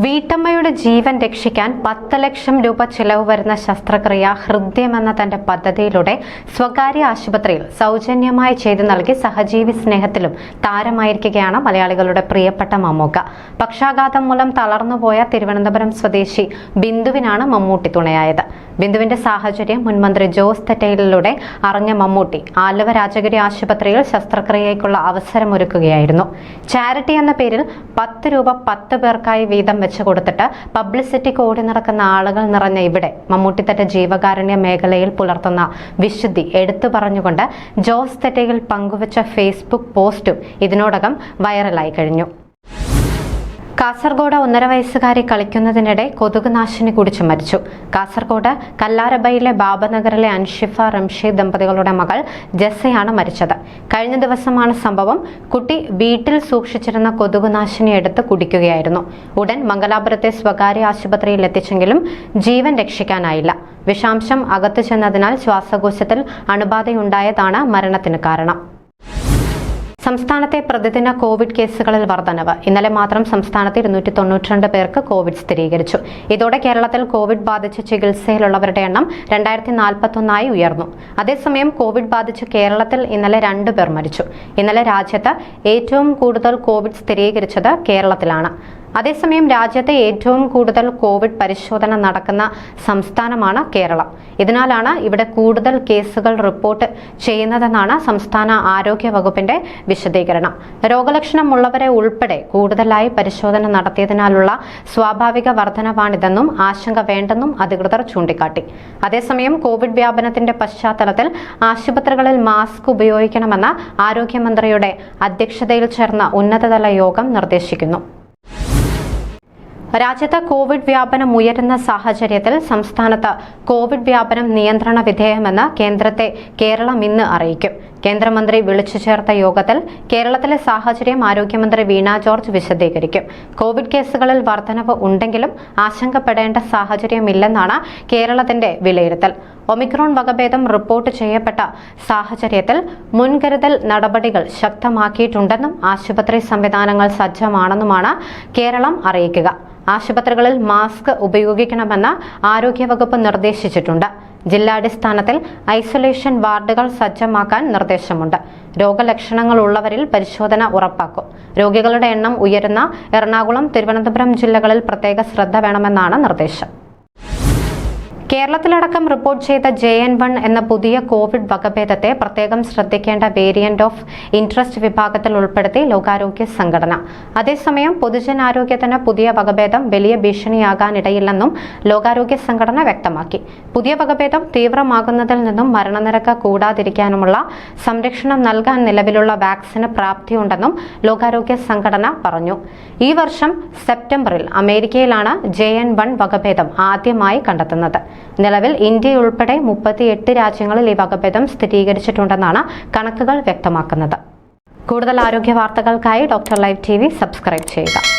വീട്ടമ്മയുടെ ജീവൻ രക്ഷിക്കാൻ പത്ത് ലക്ഷം രൂപ ചിലവ് വരുന്ന ശസ്ത്രക്രിയ ഹൃദ്യമെന്ന തന്റെ പദ്ധതിയിലൂടെ സ്വകാര്യ ആശുപത്രിയിൽ സൗജന്യമായി ചെയ്തു നൽകി സഹജീവി സ്നേഹത്തിലും താരമായിരിക്കുകയാണ് മലയാളികളുടെ പ്രിയപ്പെട്ട മമ്മൂക്ക. പക്ഷാഘാതം മൂലം തളർന്നുപോയ തിരുവനന്തപുരം സ്വദേശി ബിന്ദുവിനാണ് മമ്മൂട്ടി തുണയായത്. ബിന്ദുവിന്റെ സാഹചര്യം മുൻമന്ത്രി ജോസ് തെറ്റയിലൂടെ അറിഞ്ഞ മമ്മൂട്ടി ആലുവ രാജഗിരി ആശുപത്രിയിൽ ശസ്ത്രക്രിയയ്ക്കുള്ള അവസരമൊരുക്കുകയായിരുന്നു. ചാരിറ്റി എന്ന പേരിൽ പത്ത് രൂപ പത്ത് പേർക്കായി വീതം വെച്ച് കൊടുത്തിട്ട് പബ്ലിസിറ്റിക്ക് ഓടി നടക്കുന്ന ആളുകൾ നിറഞ്ഞ ഇവിടെ മമ്മൂട്ടി തന്റെ ജീവകാരുണ്യ മേഖലയിൽ പുലർത്തുന്ന വിശുദ്ധി എടുത്തു പറഞ്ഞുകൊണ്ട് ജോസ് തെറ്റയിൽ പങ്കുവച്ച ഫേസ്ബുക്ക് പോസ്റ്റും ഇതിനോടകം വൈറലായി കഴിഞ്ഞു. കാസർഗോഡ് ഒന്നര വയസ്സുകാരി കളിക്കുന്നതിനിടെ കൊതുക് നാശിനി കുടിച്ചു മരിച്ചു. കാസർഗോഡ് കല്ലാരബയിലെ ബാബനഗറിലെ അൻഷിഫ റംഷീദ് ദമ്പതികളുടെ മകൾ ജസ്സയാണ് മരിച്ചത്. കഴിഞ്ഞ ദിവസമാണ് സംഭവം. കുട്ടി വീട്ടിൽ സൂക്ഷിച്ചിരുന്ന കൊതുക് നാശിനി എടുത്ത് കുടിക്കുകയായിരുന്നു. ഉടൻ മംഗലാപുരത്തെ സ്വകാര്യ ആശുപത്രിയിൽ എത്തിച്ചെങ്കിലും ജീവൻ രക്ഷിക്കാനായില്ല. വിഷാംശം അകത്തു ചെന്നതിനാൽ ശ്വാസകോശത്തിൽ അണുബാധയുണ്ടായതാണ് മരണത്തിന് കാരണം. സംസ്ഥാനത്തെ പ്രതിദിന കോവിഡ് കേസുകളിൽ വർധനവ്. ഇന്നലെ മാത്രം സംസ്ഥാനത്ത് ഇരുന്നൂറ്റി തൊണ്ണൂറ്റിരണ്ട് പേർക്ക് കോവിഡ് സ്ഥിരീകരിച്ചു. ഇതോടെ കേരളത്തിൽ കോവിഡ് ബാധിച്ച് ചികിത്സയിലുള്ളവരുടെ എണ്ണം രണ്ടായിരത്തി നാൽപ്പത്തൊന്നായി ഉയർന്നു. അതേസമയം കോവിഡ് ബാധിച്ച് കേരളത്തിൽ ഇന്നലെ രണ്ടു പേർ മരിച്ചു. ഇന്നലെ രാജ്യത്ത് ഏറ്റവും കൂടുതൽ കോവിഡ് സ്ഥിരീകരിച്ചത് കേരളത്തിലാണ്. അതേസമയം രാജ്യത്തെ ഏറ്റവും കൂടുതൽ കോവിഡ് പരിശോധന നടക്കുന്ന സംസ്ഥാനമാണ് കേരളം. ഇതിനാലാണ് ഇവിടെ കൂടുതൽ കേസുകൾ റിപ്പോർട്ട് ചെയ്യുന്നതെന്നാണ് സംസ്ഥാന ആരോഗ്യ വകുപ്പിന്റെ വിശദീകരണം. രോഗലക്ഷണമുള്ളവരെ ഉൾപ്പെടെ കൂടുതലായി പരിശോധന നടത്തിയതിനാലുള്ള സ്വാഭാവിക വർധനവാണിതെന്നും ആശങ്ക വേണ്ടെന്നും അധികൃതർ ചൂണ്ടിക്കാട്ടി. അതേസമയം കോവിഡ് വ്യാപനത്തിന്റെ പശ്ചാത്തലത്തിൽ ആശുപത്രികളിൽ മാസ്ക് ഉപയോഗിക്കണമെന്ന ആരോഗ്യമന്ത്രിയുടെ അധ്യക്ഷതയിൽ ചേർന്ന ഉന്നതതല യോഗം നിർദ്ദേശിക്കുന്നു. രാജ്യത്ത് കോവിഡ് വ്യാപനം ഉയരുന്ന സാഹചര്യത്തിൽ സംസ്ഥാനത്ത് കോവിഡ് വ്യാപനം നിയന്ത്രണ വിധേയമെന്ന് കേന്ദ്രത്തെ കേരളം ഇന്ന് അറിയിക്കും. കേന്ദ്രമന്ത്രി വിളിച്ചു ചേർത്ത യോഗത്തിൽ കേരളത്തിലെ സാഹചര്യം ആരോഗ്യമന്ത്രി വീണ ജോർജ് വിശദീകരിക്കും. കോവിഡ് കേസുകളിൽ വർധനവ് ഉണ്ടെങ്കിലും ആശങ്കപ്പെടേണ്ട സാഹചര്യമില്ലെന്നാണ് കേരളത്തിന്റെ വിലയിരുത്തൽ. ഒമിക്രോൺ വകഭേദം റിപ്പോർട്ട് ചെയ്യപ്പെട്ട സാഹചര്യത്തിൽ മുൻകരുതൽ നടപടികൾ ശക്തമാക്കിയിട്ടുണ്ടെന്നും ആശുപത്രി സംവിധാനങ്ങൾ സജ്ജമാണെന്നുമാണ് കേരളം അറിയിക്കുക. ആശുപത്രികളിൽ മാസ്ക് ഉപയോഗിക്കണമെന്ന് ആരോഗ്യവകുപ്പ് നിർദ്ദേശിച്ചിട്ടുണ്ട്. ജില്ലാടിസ്ഥാനത്തിൽ ഐസൊലേഷൻ വാർഡുകൾ സജ്ജമാക്കാൻ നിർദ്ദേശമുണ്ട്. രോഗലക്ഷണങ്ങൾ ഉള്ളവരിൽ പരിശോധന ഉറപ്പാക്കും. രോഗികളുടെ എണ്ണം ഉയരുന്ന എറണാകുളം തിരുവനന്തപുരം ജില്ലകളിൽ പ്രത്യേക ശ്രദ്ധ വേണമെന്നാണ് നിർദ്ദേശം. കേരളത്തിലടക്കം റിപ്പോർട്ട് ചെയ്ത ജെ എൻ വൺ എന്ന പുതിയ കോവിഡ് വകഭേദത്തെ പ്രത്യേകം ശ്രദ്ധിക്കേണ്ട വേരിയന്റ് ഓഫ് ഇൻട്രസ്റ്റ് വിഭാഗത്തിൽ ഉൾപ്പെടുത്തി ലോകാരോഗ്യ സംഘടന. അതേസമയം പൊതുജനാരോഗ്യത്തിന് പുതിയ വകഭേദം വലിയ ഭീഷണിയാകാനിടയില്ലെന്നും ലോകാരോഗ്യ സംഘടന വ്യക്തമാക്കി. പുതിയ വകഭേദം തീവ്രമാകുന്നതിൽ നിന്നും മരണനിരക്ക് കൂടാതിരിക്കാനുമുള്ള സംരക്ഷണം നൽകാൻ നിലവിലുള്ള വാക്സിന് പ്രാപ്തിയുണ്ടെന്നും ലോകാരോഗ്യ സംഘടന പറഞ്ഞു. ഈ വർഷം സെപ്റ്റംബറിൽ അമേരിക്കയിലാണ് ജെ എൻ വൺ വകഭേദം ആദ്യമായി കണ്ടെത്തുന്നത്. നിലവിൽ ഇന്ത്യയുൾപ്പെടെ മുപ്പത്തിയെട്ട് രാജ്യങ്ങളിൽ ഈ വകഭേദം സ്ഥിരീകരിച്ചിട്ടുണ്ടെന്നാണ് കണക്കുകൾ വ്യക്തമാക്കുന്നത്. കൂടുതൽ ആരോഗ്യ വാർത്തകൾക്കായി ഡോക്ടർ ലൈവ് ടി സബ്സ്ക്രൈബ് ചെയ്യുക.